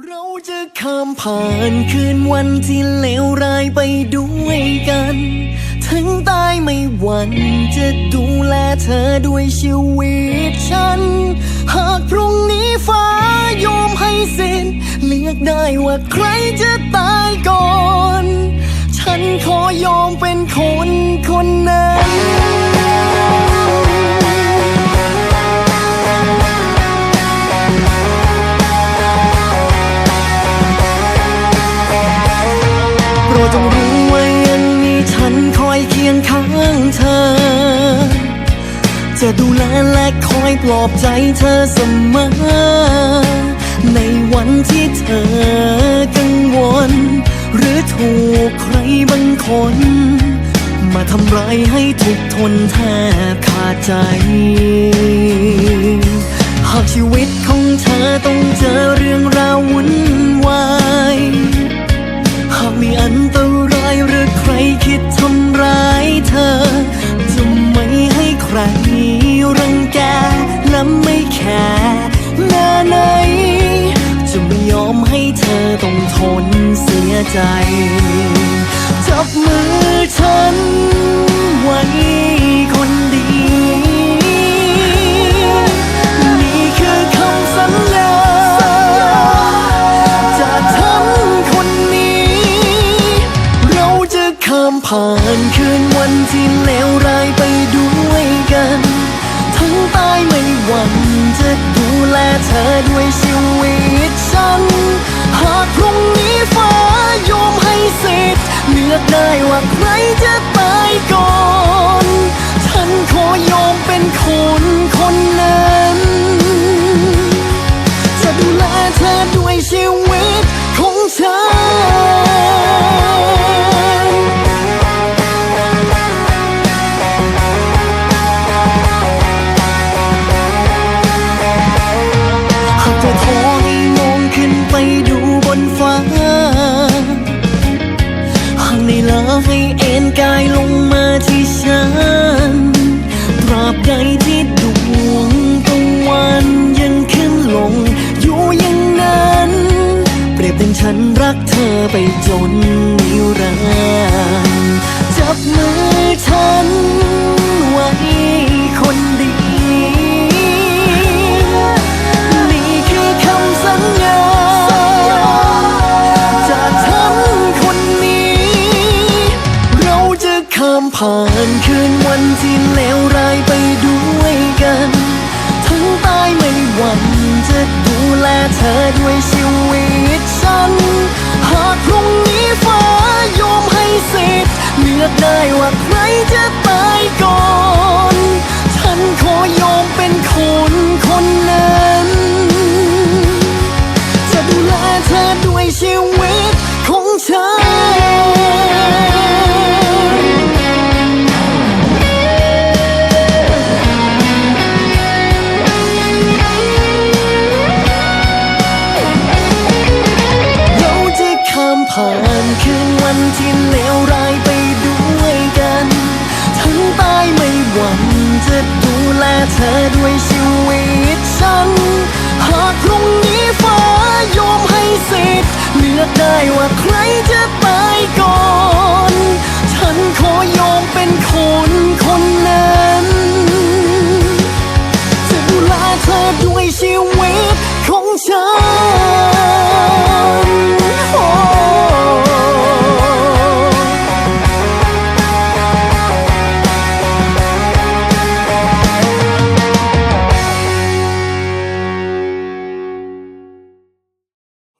เราจะข้ามผ่านคืนวันที่เลวร้ายไปด้วยกัน ถึงตายไม่หวั่นจะดูแลเธอด้วยชีวิตฉัน หากพรุ่งนี้ฟ้ายอมให้สิ้นเลือกได้ว่าใครจะตายก่อน ฉันขอยอมเป็นคนคนนั้น แลและคอยปลอบใจเธอเสมอ ในวันที่เธอกังวล หรือถูกใครบางคน มาทำร้ายให้ทุกทนแทบขาดใจ เธอต้องทนเสียใจ จับมือฉันไว้คนดีนี่คือคำสัญญาจากฉันคนนี้ เราจะข้ามผ่านคืนวันที่เลวร้ายไปด้วยกัน ทั้งตายไม่หวั่นจะดูแลเธอด้วยชีวิต กายลงมาที่ฉันตราบใดที่ดวงตะวันยังขึ้นลง อยู่อย่างนั้น เปรียบดังฉันรักเธอไปจนนิรันดร์จับมือฉันามผ่านคืนวันที่เลวร้ายไปด้วยกันทั้งตายไม่หวั่นจะดูแลเธอด้วยชีวิตฉัน หากพรุ่งนี้ฟ้ายอมให้สิทธิ์เลือกได้ว่าใครจะตาย ผ่านคืนวันที่เลวร้ายไปด้วยกัน ทั้งตายไม่หวังจะดูแลเธอด้วยชีวิตฉัน หากพรุ่งนี้ฟ้ายอมให้สิทธิ์เลือกได้ว่าใครจะไปก่อน ฉันขอยอมเป็นคนคนนั้นจะดูแลเธอด้วยชีวิตของฉัน